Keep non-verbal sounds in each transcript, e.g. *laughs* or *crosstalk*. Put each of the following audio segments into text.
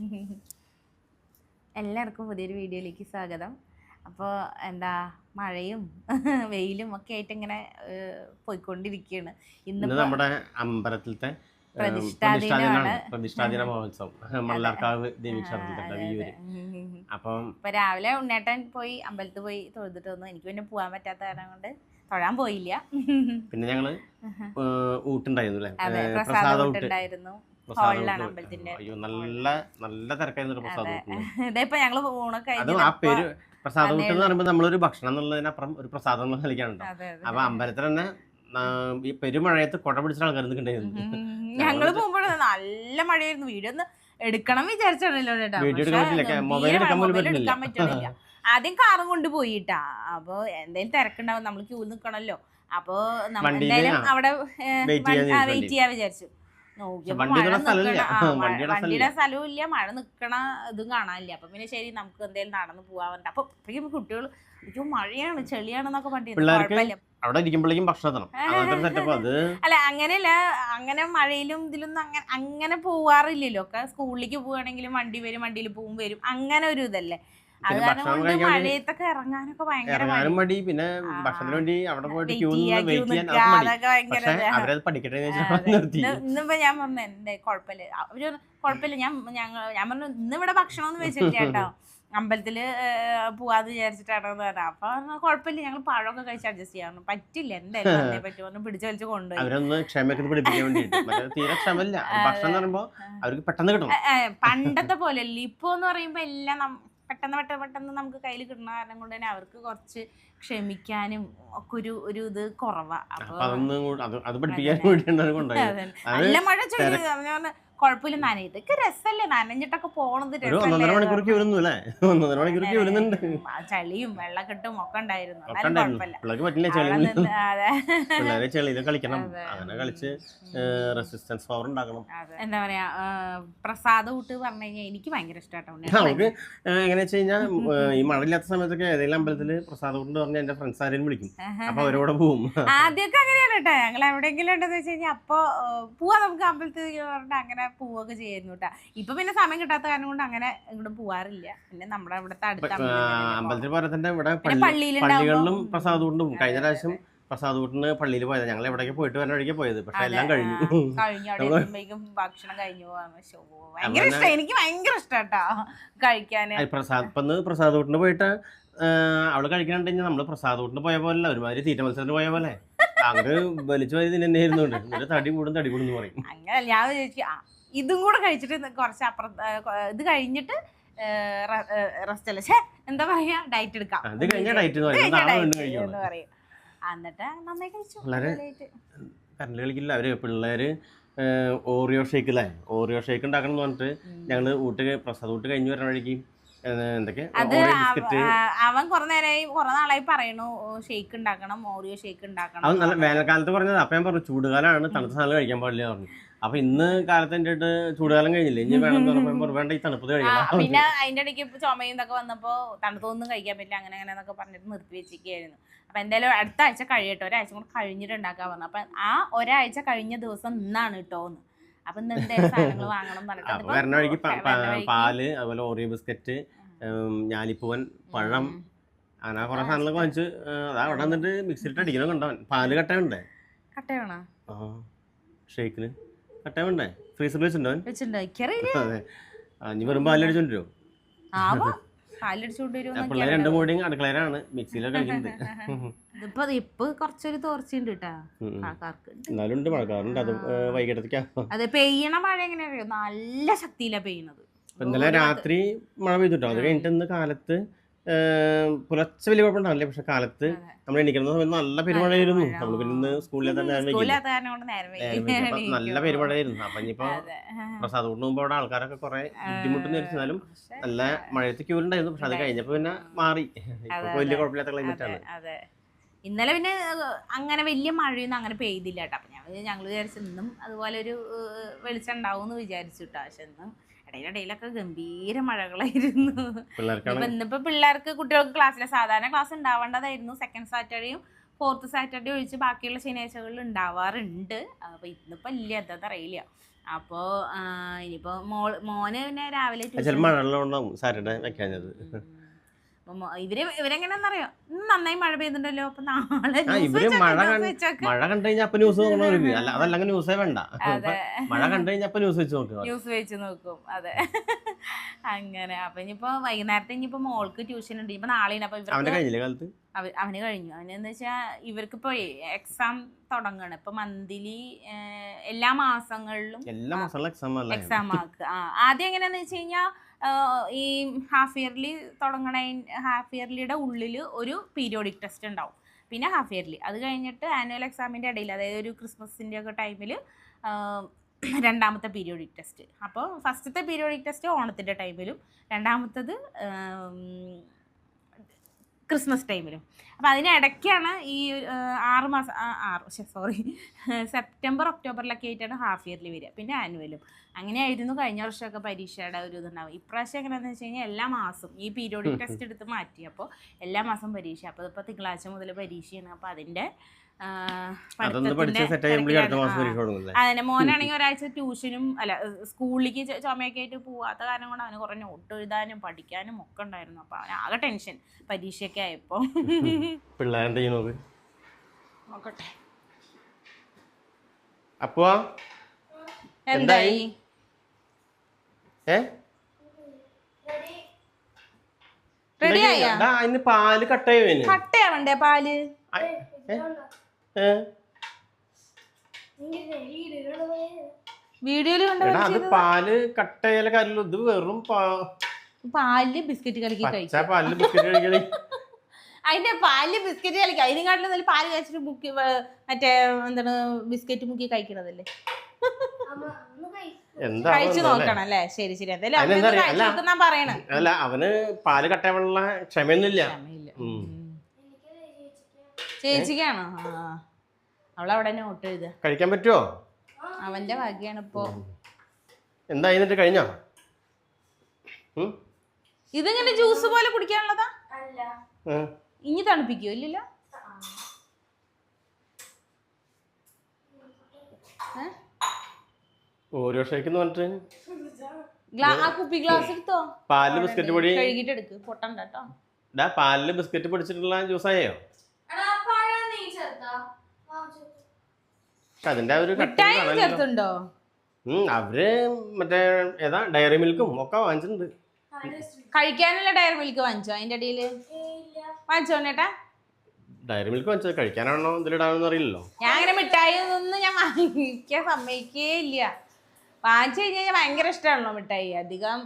*laughs* എല്ലാവർക്കും പുതിയൊരു വീഡിയോയിലേക്ക് സ്വാഗതം. അപ്പോൾ എന്താ മഴയും *laughs* വെയിലും ഒക്കെ ആയിട്ട് ഇങ്ങനെ പോയിക്കൊണ്ടിരിക്കുകയാണ്. ഇന്ന് നമ്മുടെ അമ്പലത്തിലത്തെ പ്രതിഷ്ഠാദിന മഹോത്സവം. അപ്പം ഇപ്പൊ രാവിലെ ഉണ്ണേട്ടൻ പോയി അമ്പലത്തിൽ പോയി തൊഴുതിട്ട് വന്നു. എനിക്ക് പിന്നെ പോകാൻ പറ്റാത്ത കാരണം കൊണ്ട് തൊഴാൻ പോയില്ല. പിന്നെ ഞങ്ങൾ ഊട്ടുണ്ടായിരുന്നു പ്രസാദ ഹാളിലാണ്. അമ്പലത്തിന്റെ അയ്യോ നല്ല നല്ല തിരക്കായിരുന്നു *laughs* ഇതിപ്പോ ഞങ്ങൾ ഊണൊക്കെ അത് ആ പേര് പ്രസാദ ഊട്ട് എന്ന് പറയുമ്പോൾ നമ്മളൊരു ഭക്ഷണം എന്നുള്ളതിനപ്പുറം ഒരു പ്രസാദം എന്നുള്ള അതെ അപ്പൊ അമ്പലത്തിൽ തന്നെ ഈ പെരുമഴയത്ത് കൊട പിടിച്ച ആൾക്കാർ നിൽക്കണ്ടായിരുന്നു. ഞങ്ങൾ പോകുമ്പോഴ നല്ല മഴയായിരുന്നു. വീഡിയോ ഒന്ന് എടുക്കണം വിചാരിച്ചാണല്ലോ ചേട്ടാ എടുക്കാൻ പറ്റില്ല. മൊബൈൽ എടുക്കാൻ പറ്റണില്ല. ആദ്യം കാറും കൊണ്ട് പോയിട്ടാ. അപ്പൊ എന്തെങ്കിലും തിരക്കുണ്ടാവും നമ്മൾ ക്യൂ നിൽക്കണല്ലോ അപ്പൊ നമ്മൾ എന്തായാലും അവിടെ വെയിറ്റ്. ചെയ്യാൻ വിചാരിച്ചു. വണ്ടിയുടെ *laughs* സ്ഥലവും ഇല്ല മഴ നിക്കണ ഇതും കാണാനില്ല. അപ്പൊ പിന്നെ ശരി നമുക്ക് എന്തേലും നടന്ന് പോവാറുണ്ട് അപ്പൊ ഇപ്പഴും കുട്ടികൾ അയ്യോ മഴയാണ് ചെളിയാണെന്നൊക്കെ പിള്ളേർക്ക് അവിടെ ഇരിക്കുമ്പോഴേക്കും ഭക്ഷണം *laughs* അല്ല അങ്ങനെയല്ല. അങ്ങനെ മഴയിലും ഇതിലും അങ്ങനെ അങ്ങനെ പോവാറില്ലല്ലോ. ഒക്കെ സ്കൂളിലേക്ക് പോവുകയാണെങ്കിലും വണ്ടി വരും വണ്ടിയിൽ പോവും വരും. അങ്ങനെ ഒരു ഇതല്ലേ. അത് പിന്നെ കാരണം കൊണ്ട് മഴയത്തൊക്കെ ഇറങ്ങാനൊക്കെ ഭയങ്കര ഇറങ്ങാനും മടി. പിന്നെ ഭക്ഷണത്തിന് വേണ്ടി അവിടെ പോയിട്ട് ക്യൂ വെയിറ്റ് ചെയ്യാൻ പക്ഷെ. അവരത് പഠിക്കട്ടെ എന്ന് നിർത്തി. ഇന്ന് ഇന്നിപ്പോ ഞാൻ പറഞ്ഞു എന്റെ കുഴപ്പമില്ല. അവർ കുഴപ്പമില്ല. ഞാൻ ഞങ്ങൾ ഞാൻ പറഞ്ഞു ഇന്ന് ഇവിടെ ഭക്ഷണം ഒന്നും കേട്ടോ. അമ്പലത്തിൽ പോവാന്ന് വിചാരിച്ചിട്ടാണെന്ന് പറഞ്ഞത് അപ്പൊ കൊഴപ്പില്ല കുഴപ്പമില്ല. ഞങ്ങൾ പഴമൊക്കെ കഴിച്ച് അഡ്ജസ്റ്റ് ചെയ്യാറുണ്ട് പറ്റില്ല. എന്തായാലും *laughs* പറ്റുമോ പിടിച്ചു വലിച്ചു കൊണ്ടുപോയി. അവരൊന്ന് ക്ഷമയൊക്കെ പിടിപ്പിക്കാൻ വേണ്ടിയിട്ട്. തീരെ ഭക്ഷണം എന്ന് അവർക്ക് പെട്ടെന്ന് പണ്ടത്തെ പോലെ അല്ല ഇപ്പൊ എന്ന് പറയുമ്പോ എല്ലാം പെട്ടെന്ന് പെട്ടെന്ന് പെട്ടെന്ന് നമുക്ക് കയ്യിൽ കിട്ടുന്ന കാരണം കൊണ്ട് തന്നെ അവർക്ക് കുറച്ച് ക്ഷമിക്കാനും ഒക്കെ ഒരു ഒരു ഇത് കുറവാ. അപ്പൊ അപ്പൊ അതൊന്നും കൂടെ- അത് അത് പഠിപ്പിക്കാൻ വേണ്ടിയാണ് അത്. കൊണ്ടുപോയത് നല്ല മഴ പറഞ്ഞ കുഴപ്പമില്ല നന ഇതൊക്കെ രസല്ലേ നനഞ്ഞിട്ടൊക്കെ പോണത് ചളിയും വെള്ളക്കെട്ടും ഒക്കെ ഉണ്ടായിരുന്നു. പിള്ളേർക്ക് പറ്റില്ല പിള്ളേരെ ചെളിയിൽ കളിക്കണം. അങ്ങനെ കളിച്ച് റെസിസ്റ്റൻസ് പവർ ഉണ്ടാക്കണം. എന്താ പറയാ പ്രസാദ കൂട്ട് പറഞ്ഞു കഴിഞ്ഞാൽ എനിക്ക് ഭയങ്കര ഇഷ്ടമാട്ടോ നമുക്ക് എങ്ങനെ വെച്ച് കഴിഞ്ഞാൽ ഈ മഴയില്ലാത്ത സമയത്തൊക്കെ ഏതെങ്കിലും അമ്പലത്തിൽ പ്രസാദം കൊണ്ട് പറഞ്ഞാൽ എന്റെ ഫ്രണ്ട്സ് ആരെയും വിളിക്കും. അപ്പൊ അവരോട് പോവും. ആദ്യമൊക്കെ അങ്ങനെയാണ് കേട്ടോ. ഞങ്ങൾ എവിടെയെങ്കിലും ഉണ്ടെന്ന് വെച്ച് കഴിഞ്ഞാൽ അപ്പൊ പോവാ നമുക്ക് അമ്പലത്തിൽ പറഞ്ഞാൽ അങ്ങനെ പോവുകയൊക്കെ ചെയ്യായിരുന്നു കേട്ടോ ഇപ്പൊ പിന്നെ സമയം കിട്ടാത്ത കാരണം കൊണ്ട് അങ്ങനെ ഇങ്ങോട്ട് പോവാറില്ല. പിന്നെ നമ്മുടെ ഇവിടുത്തെ അടുത്ത അമ്പലത്തിൽ പോലെ തന്നെ ഇവിടെ പള്ളികളിലും പ്രസാദ കൊണ്ടും കഴിഞ്ഞ പ്രാവശ്യം പ്രസാദ് കൂട്ടിന് പള്ളിയിൽ പോയത്. ഞങ്ങൾ എവിടേക്ക് പോയിട്ട് വരുന്ന വഴിക്ക് പോയത്. പക്ഷെ എല്ലാം കഴിഞ്ഞു. കഴിഞ്ഞു. ഭക്ഷണം കഴിഞ്ഞു ഭയങ്കര ഇഷ്ടം. എനിക്ക് ഭയങ്കര പ്രസാദ് ഇപ്പൊ പോയിട്ട് അവൾ കഴിക്കണുണ്ടെങ്കിൽ നമ്മൾ പ്രസാദ് കൂട്ടിന് പോയ പോലെ ഒരുമാതിരി തീറ്റ മത്സരത്തിന് പോയ പോലെ. അവർ വലിച്ചു വരി തന്നെ ഇരുന്നുണ്ട്. തടി കൂടും തടി കൂടും എന്ന് പറയും. അങ്ങനെ ഞാൻ ഇതും കൂടെ കഴിച്ചിട്ട് കുറച്ച് അപ്പുറം ഇത് കഴിഞ്ഞിട്ട് റെസ്റ്റ് അല്ല? എന്താ പറയാ? ഡയറ്റ് എടുക്കാം. അത് കഴിഞ്ഞ ഡയറ്റ് എന്ന് പറയും. എന്നിട്ട് നന്നായി കഴിച്ചു. വളരെ-. കളിക്കില്ല. അവർ പിള്ളേര് ഓറിയോ ഷേക്ക് അല്ലേ ഓറിയോ ഷേക്ക് ഉണ്ടാക്കണം എന്ന് പറഞ്ഞിട്ട് ഞങ്ങൾ ഞങ്ങൾ ഊട്ട് പ്രസാദ് ഊട്ട് കഴിഞ്ഞ് വരുന്ന വഴിക്ക് അത് അവൻ കുറെ നേരമായി കുറെ നാളായി പറയണു ഷേക്ക് ഉണ്ടാക്കണം ഓറിയോ ഷേക്ക് ഉണ്ടാക്കണം വേനൽക്കാലത്ത് പറഞ്ഞത് അപ്പൊ ഞാൻ പറഞ്ഞു ചൂടുകാലാണ് തണുത്ത സാധനം കഴിക്കാൻ പാടില്ല പറഞ്ഞു. അപ്പൊ ഇന്ന് കാലത്ത് ചൂടുകാലം കഴിഞ്ഞില്ലേ? ഇനി വേണം എന്ന് വേണ്ട ഈ തണുപ്പ് പിന്നെ അതിന്റെ ഇടയ്ക്ക് ചുമയും ഇതൊക്കെ വന്നപ്പോ തണുത്തൊന്നും കഴിക്കാൻ പറ്റില്ല അങ്ങനെ അങ്ങനെ എന്നൊക്കെ പറഞ്ഞിട്ട് നിർത്തി വെച്ചിരിക്കുകയായിരുന്നു. അപ്പൊ എന്തായാലും അടുത്ത ആഴ്ച കഴിയട്ടെ. ഒരാഴ്ച കൂടെ കഴിഞ്ഞിട്ട് ഉണ്ടാക്കാൻ പറഞ്ഞു. അപ്പൊ ആ ഒരാഴ്ച കഴിഞ്ഞ ദിവസം ഇന്നാണ് കേട്ടോന്ന് അപ്പൊ ഇന്ന് എന്തായാലും സാധനങ്ങൾ വാങ്ങണം പറഞ്ഞിട്ട് അപ്പൊ വഴിക്ക് പാൽ അതുപോലെ ഓറിയോ ബിസ്ക്കറ്റ് ഞാലിപ്പൂവൻ പഴം അങ്ങനെ കുറെ സാധനങ്ങളൊക്കെ വാങ്ങിച്ച് അവിടെ വന്നിട്ട് മിക്സിയിലിട്ട് അടിക്കണം കണ്ടവൻ പാൽ കട്ടയുണ്ടേ കട്ടയാണോ ഷേക്കിന്. കട്ടയുണ്ടേ ഫ്രീസറിൽ വെച്ചിട്ടുണ്ടോ വെറും പിള്ളേർ രണ്ടും അടുക്കളയിലാണ്. മിക്സിയിലൊക്കെ കളിക്കുന്നത് ഇതിപ്പോ ഇപ്പൊ കുറച്ചൊരു തോർച്ചയുണ്ട് കേട്ടാ മഴക്കാറുണ്ട്. അത് അതെ പെയ്യണ മഴ എങ്ങനെയാ നല്ല ശക്തിയിലാ പെയ്യുന്നത് ഇന്നലെ രാത്രി മഴ പെയ്തിട്ടോ അത് കഴിഞ്ഞിട്ട് ഇന്ന് കാലത്ത് പുലർച്ചെ വലിയ കുഴപ്പമുണ്ടാവില്ല. പക്ഷെ കാലത്ത് നമ്മൾ എണീക്കുന്ന സമയത്ത് നല്ല പെരുമഴയായിരുന്നു. മഴ. നമ്മൾ പിന്നെ സ്കൂളിലെ തന്നെ നല്ല പെരുമഴയായിരുന്നു. അപ്പൊ ഇനിയിപ്പോ. പ്രസാദ് കൊണ്ട് മുമ്പ് അവിടെ ആൾക്കാരൊക്കെ കുറെ ബുദ്ധിമുട്ടെന്ന് വെച്ചാലും നല്ല മഴയത്ത് ക്യൂ ഉണ്ടായിരുന്നു. പക്ഷെ അത് കഴിഞ്ഞപ്പോ പിന്നെ മാറി. വലിയ. കുഴപ്പമില്ലാത്ത ക്ലൈമറ്റ് ആണ്. ഇന്നലെ പിന്നെ അങ്ങനെ വലിയ മഴയൊന്നും അങ്ങനെ പെയ്തില്ല കേട്ടോ. അപ്പൊ ഞാൻ ഞങ്ങൾ വിചാരിച്ചു ഇന്നും അതുപോലെ ഒരു വെളിച്ചം ഉണ്ടാവും എന്ന് വിചാരിച്ചു കേട്ടോ. പക്ഷെ ഇന്നും ഇടയിലിടയിലൊക്കെ ഗംഭീര മഴകളായിരുന്നു. ഇന്നിപ്പോ പിള്ളേർക്ക് കുട്ടികൾക്ക് ക്ലാസ്സിലെ സാധാരണ ക്ലാസ് ഉണ്ടാവേണ്ടതായിരുന്നു. സെക്കൻഡ് സാറ്റർഡേയും ഫോർത്ത് സാറ്റർഡേ ഒഴിച്ച് ബാക്കിയുള്ള ശനിയാഴ്ചകളിൽ ഉണ്ടാവാറുണ്ട്. അപ്പൊ ഇന്നിപ്പോ ഇല്ല. എന്താ അറിയില്ല. അപ്പോൾ ഇനിയിപ്പോൾ മോൾ മോന് പിന്നെ രാവിലെ സാറ്റർഡേ വെക്കാഞ്ഞത് ഇവർ ഇവരെങ്ങനെയാണെന്നറിയോ? നന്നായി മഴ പെയ്തിട്ടുണ്ടല്ലോ അപ്പൊ നാളെ ഇവർ മഴ. മഴ കണ്ടു കഴിഞ്ഞാൽ അപ്പൊ ന്യൂസ് അല്ല അതല്ലെങ്കിൽ ന്യൂസേ വേണ്ട. *laughs* മഴ കണ്ടു കഴിഞ്ഞാൽ ന്യൂസ് വെച്ച് നോക്കുക ന്യൂസ് വെച്ച് നോക്കും അതെ. അങ്ങനെ അപ്പൊ ഇനിയിപ്പോ വൈകുന്നേരത്തെ ഇനിയിപ്പോ മോൾക്ക് ട്യൂഷൻ ഉണ്ട്. ഇപ്പൊ നാളെയാണ് അപ്പൊ അവന്റെ ഇവർക്ക് കഴിഞ്ഞില്ലേ കാലത്ത്? അവ- അവന് കഴിഞ്ഞു. അവന് എന്താ വെച്ചാ ഇവർക്കിപ്പോ എക്സാം തുടങ്ങണം. ഇപ്പൊ മന്ത്ലി എല്ലാ മാസങ്ങളിലും എല്ലാ മാസങ്ങളിലും എക്സാം എക്സാം ആക്കുക ആദ്യം എങ്ങനെയാന്ന് വെച്ച് കഴിഞ്ഞാൽ ഈ ഹാഫ് ഇയർലി തുടങ്ങണ ഹാഫ് ഇയർലിയുടെ ഉള്ളിൽ ഒരു പീരിയോഡിക് ടെസ്റ്റ് ഉണ്ടാവും. പിന്നെ ഹാഫ് ഇയർലി അത് കഴിഞ്ഞിട്ട് ആനുവൽ എക്സാമിന്റെ ഇടയിൽ അതായത് ഒരു ക്രിസ്മസിന്റെ ഒക്കെ ടൈമിൽ രണ്ടാമത്തെ പീരിയോഡിക് ടെസ്റ്റ് അപ്പോൾ ഫസ്റ്റത്തെ പീരിയോഡിക് ടെസ്റ്റ് ഓണത്തിന്റെ ടൈമിലും രണ്ടാമത്തത് ക്രിസ്മസ് ടൈമിലും. അപ്പോൾ അതിനിടയ്ക്കാണ് ഈ ആറ് മാസം ആറ് സോറി സെപ്റ്റംബർ ഒക്ടോബറിലൊക്കെ ആയിട്ടാണ് ഹാഫ് ഇയർലി വരിക. പിന്നെ ആനുവലും അങ്ങനെയായിരുന്നു കഴിഞ്ഞ വർഷമൊക്കെ പരീക്ഷയുടെ ഒരു ഇതുണ്ടാവും ഇപ്രാവശ്യം എങ്ങനെയാണെന്ന് വെച്ച് കഴിഞ്ഞാൽ എല്ലാ മാസം ഈ പീരിയോഡിക് ടെസ്റ്റ് എടുത്ത് മാറ്റി അപ്പോൾ എല്ലാ മാസം പരീക്ഷ അപ്പോൾ ഇപ്പോൾ തിങ്കളാഴ്ച മുതൽ പരീക്ഷയാണ്. അപ്പോൾ അതിന്റെ അതൊന്ന് മോനാണെങ്കിൽ ഒരാഴ്ച ട്യൂഷനും അല്ല സ്കൂളിലേക്ക് ചുമയൊക്കെ ആയിട്ട് പോവാത്ത കാരണം കൊണ്ട് അവന് കുറേ നോട്ട് എഴുതാനും പഠിക്കാനും ഒക്കെ ഉണ്ടായിരുന്നു. അപ്പൊ അവന് ആകെ ടെൻഷൻ പരീക്ഷയൊക്കെ ആയപ്പോ. ചെയ്യുന്നത് നോക്കട്ടെ. അപ്പോ? എന്തായി? റെഡി ആയാ? അതിന് പാൽ കട്ടയാവണ്ടേ പാൽ? കണ്ട എടാ അത് പാൽ കട്ടയില കല്ലും ഇത് വെറും പാലിൽ ബിസ്ക്കറ്റ് കലക്കി പച്ച കഴിക്കും പാലിൽ ബിസ്ക്കറ്റ് കഴിക്കണേ *laughs* അതിന്റെ പാലിൽ ബിസ്ക്കറ്റ് കളിക്കുക അതിനെക്കാട്ടിലും നല്ല പാൽ കഴിച്ചിട്ട് മുക്കി വേ- മറ്റേ എന്താണ് ബിസ്ക്കറ്റ് മുക്കി കഴിക്കണതല്ലേ? എന്താ കഴിച്ചു നോക്കണം അല്ലേ? ശരി ശരി. എന്തായാലും അതിനെന്താ അവനൊന്ന് അറിയാ- കഴിച്ചു അല്ല. നോക്കുന്നാ പറയണേ. അല്ല അവന് പാൽ കട്ടയുള്ള ക്ഷമയൊന്നുമില്ല. ചേച്ചിക്കാണോ? ആ. അവളവിടെ നോട്ട് എഴുതുക കഴിക്കാൻ പറ്റുമോ അവന്റെ ഭാഗ്യാണ് ഇപ്പോ എന്താ എന്നിട്ട് കഴിഞ്ഞോ? ഇതിങ്ങനെ ജ്യൂസ് പോലെ കുടിക്കാനുള്ളതാ? ഇനി തണുപ്പിക്കോ ഇല്ലല്ലോ? ഏ? ഓരോ ഷേക്കെന്ന് പറഞ്ഞിട്ട്? ഗ്ലാ- ആ കുപ്പി ഗ്ലാസ് എടുത്തോ? പാലിൽ ബിസ്ക്കറ്റ് പൊടി. കഴുകിട്ട് എടുക്ക് പൊട്ടണ്ട കേട്ടോ. പാലിൽ ബിസ്ക്കറ്റ് പൊടിച്ചിട്ടുള്ള ജ്യൂസായോ? അതിന്റെ ഒരു. ചേർത്തുണ്ടോ? അവർ മറ്റേ ഏതാ ഡയറി മിൽക്കും ഒക്കെ വാങ്ങിച്ചിട്ടുണ്ട്. കഴിക്കാനുള്ള ഡയറി മിൽക്ക് വാങ്ങിച്ചോ അതിന്റെ അടിയിൽ? വാങ്ങിച്ചോ ചേട്ടാ ഡയറി മിൽക്ക് വാങ്ങിച്ചത് കഴിക്കാനാണോ ഇതിലിടാണെന്ന് അറിയില്ലല്ലോ. ഞാൻ അങ്ങനെ മിഠായി ഒന്നും ഞാൻ വാങ്ങിക്കാൻ സമ്മതിക്കേ ഇല്ല. വാങ്ങിച്ചു കഴിഞ്ഞാൽ ഞാൻ ഭയങ്കര ഇഷ്ടമാണല്ലോ മിഠായി. അധികം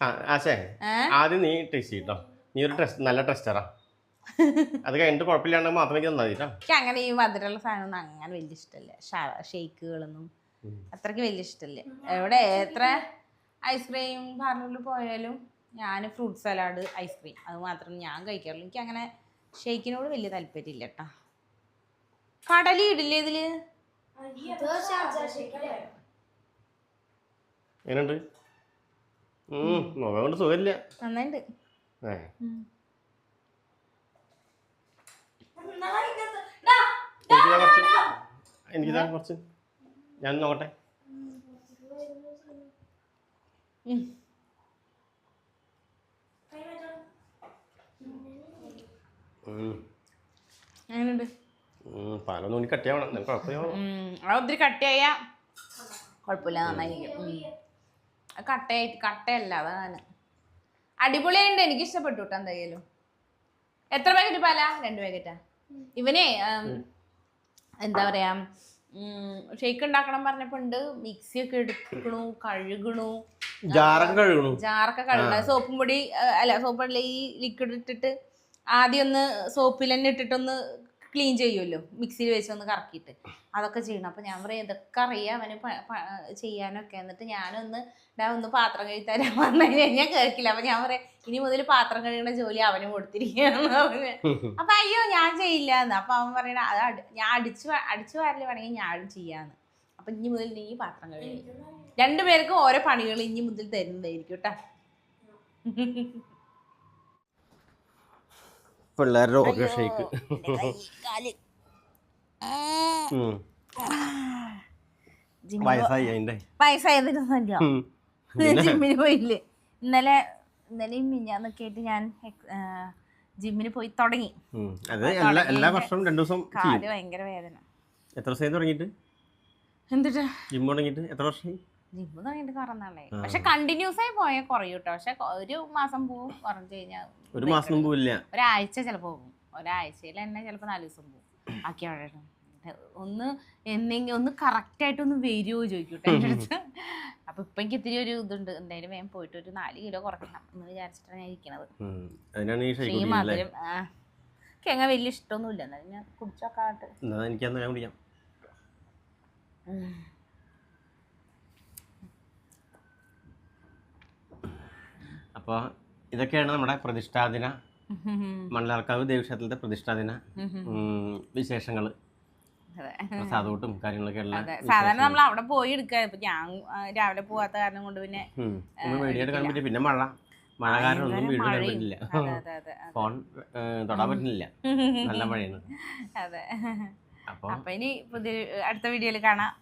ആ, ആശേ? ആദ്യം നീ ടെസ്റ്റ് ചെയ്യട്ടോ നീ ഒരു ടെസ്റ്റ് നല്ല ടെസ്റ്ററാ അത് കഴിഞ്ഞിട്ട് കുഴപ്പമില്ലാണ്ട് മാത്രമേ എനിക്ക് ട്ടോ. എനിക്ക് അങ്ങനെ ഈ മധുരമുള്ള സാധനമൊന്നും അങ്ങനെ വലിയ ഇഷ്ടമല്ല. ഷേക്കുകളൊന്നും. അത്രയ്ക്ക് വലിയ ഇഷ്ടമല്ല. എവിടെ എത്ര ഐസ്ക്രീം പാർലറിൽ പോയാലും ഞാൻ ഫ്രൂട്ട് സലാഡ് ഐസ്ക്രീം അത് മാത്രം ഞാൻ കഴിക്കാറുള്ളൂ. എനിക്ക് അങ്ങനെ ഷേക്കിനോട് വലിയ താല്പര്യമില്ല കേട്ടോ കടലി ഇടില്ലേ ഇതിൽ? എങ്ങനെയുണ്ട് ഉം, മുഖം കൊണ്ട് സുഖമില്ല. നന്നായിട്ട് താ കുറച്ച് എനിക്ക് താ കുറച്ച്. ഞാൻ നോക്കട്ടെ. ഉം, പാലൊന്നും കട്ടിയാവണം ഒത്തിരി കട്ടയായ കുഴപ്പമില്ല നന്നായിരിക്കും. ഉം. അത് കട്ടയായിട്ട് കട്ടയല്ല അതാണ്. അടിപൊളിയായിട്ട് എനിക്ക് ഇഷ്ടപ്പെട്ടു കേട്ടോ എന്തായാലും. എത്ര പാക്കറ്റ് പാലാ? രണ്ട് പാക്കറ്റാ ഇവനെ എന്താ പറയാ ഷേക്ക് ഉണ്ടാക്കണം പറഞ്ഞപ്പോ ഉണ്ട് മിക്സി ഒക്കെ എടുക്കണു കഴുകണു. ജാറും കഴുകണു. ജാറൊക്കെ കഴുകണം. സോപ്പും പൊടി അല്ല സോപ്പ് ഈ ലിക്വിഡ് ഇട്ടിട്ട് ആദ്യം ഒന്ന് സോപ്പിൽ തന്നെ ഇട്ടിട്ടൊന്ന് ക്ലീൻ ചെയ്യുമല്ലോ മിക്സിയിൽ വെച്ച് ഒന്ന് കറക്കിയിട്ട്. അതൊക്കെ ചെയ്യണം. അപ്പം ഞാൻ പറയും ഇതൊക്കെ അറിയാം. അവന് ചെയ്യാനൊക്കെ. എന്നിട്ട് ഞാനൊന്ന് ഞാൻ ഒന്ന് പാത്രം കഴുകി തരാൻ പറഞ്ഞു കഴിഞ്ഞാൽ ഞാൻ കേൾക്കില്ല. അപ്പം ഞാൻ പറയാം ഇനി മുതൽ പാത്രം കഴുകുന്ന ജോലി അവന് കൊടുത്തിരിക്കുകയാണെന്ന് പറഞ്ഞു. അപ്പം അയ്യോ ഞാൻ ചെയ്യില്ല എന്ന്. അപ്പം അവൻ പറയണ അത് ഞാൻ അടിച്ചു അടിച്ച് വാരൽ വേണമെങ്കിൽ ഞാൻ ചെയ്യാന്ന്. അപ്പം ഇനി മുതൽ നീ പാത്രം കഴുകി. രണ്ടുപേർക്കും ഓരോ പണികൾ ഇനി മുതൽ തരുന്നതായിരിക്കും കേട്ടോ പിള്ളേരുടെ ഓരോ ഷേക്ക് വയസ്സായി അതിന്റെ. ജിമ്മിന് പോയില്ലേ. ഇന്നലെ ഇന്നലെയും മിഞ്ഞാന്നൊക്കെ ആയിട്ട് ഞാൻ ജിമ്മിന് പോയി തുടങ്ങി. അത് എല്ലാ എല്ലാ വർഷവും രണ്ടു ദിവസം കാൽ ഭയങ്കര വേദന. എത്ര ദിവസമായി തുടങ്ങിയിട്ട്? എന്തിട്ട്? ജിം തുടങ്ങിയിട്ട്? എത്ര വർഷമായി? ജിമ്മ് തുടങ്ങിട്ട് കുറേ നാളായി പക്ഷെ കണ്ടിന്യൂസ് ആയി പോയാൽ കുറയും കേട്ടോ പക്ഷെ ഒരു മാസം പോവും കുറഞ്ഞു കഴിഞ്ഞാൽ ഒരു മാസം പോവില്ല. ഒരാഴ്ച ചിലപ്പോൾ പോകും. ഒരാഴ്ചയിൽ തന്നെ ചിലപ്പോൾ നാല് ദിവസം പോകും. അവിടെ ഒന്ന് എന്തെങ്കിലും ഒന്ന് കറക്റ്റ് ആയിട്ട് ഒന്ന് വരുമോ ചോദിക്കൂട്ടോ *laughs* എന്റെ അടുത്ത്. അപ്പൊ ഇപ്പൊ എനിക്ക് ഇത്തിരി ഒരു ഇതുണ്ട്. എന്തായാലും വേഗം പോയിട്ട് ഒരു നാല് കിലോ കുറയ്ക്കണം എന്ന് വിചാരിച്ചിട്ടാണ് ഞാൻ ഇരിക്കണത്. ഈ മധുരം വലിയ ഇഷ്ടമൊന്നുമില്ല എന്നാലും ഞാൻ കുടിച്ചോക്കാട്ട് എന്നാ അപ്പോൾ ഇതൊക്കെയാണ് നമ്മുടെ പ്രതിഷ്ഠാദിന മണ്ണാർക്കാവ് ദേവീക്ഷേത്രത്തിലെ പ്രതിഷ്ഠാദിന വിശേഷങ്ങൾ പ്രസാദൂട്ടും കാര്യങ്ങളൊക്കെ ഉള്ള സാധാരണ നമ്മൾ അവിടെ പോയി എടുക്കുക ഇപ്പൊ ഞാൻ രാവിലെ പോവാത്ത കാരണം കൊണ്ട് പിന്നെ എടുക്കാൻ പറ്റില്ല പിന്നെ മഴ. മഴ കാരണം ഒന്നും വീഡിയോ പറ്റില്ല ഫോൺ തൊടാൻ പറ്റുന്നില്ല. നല്ല മഴയാണ്. അതെ. അപ്പൊ ഇനി പുതിയ അടുത്ത വീഡിയോയിൽ കാണാം.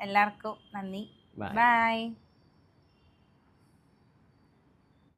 എല്ലാവർക്കും നന്ദി. ബൈ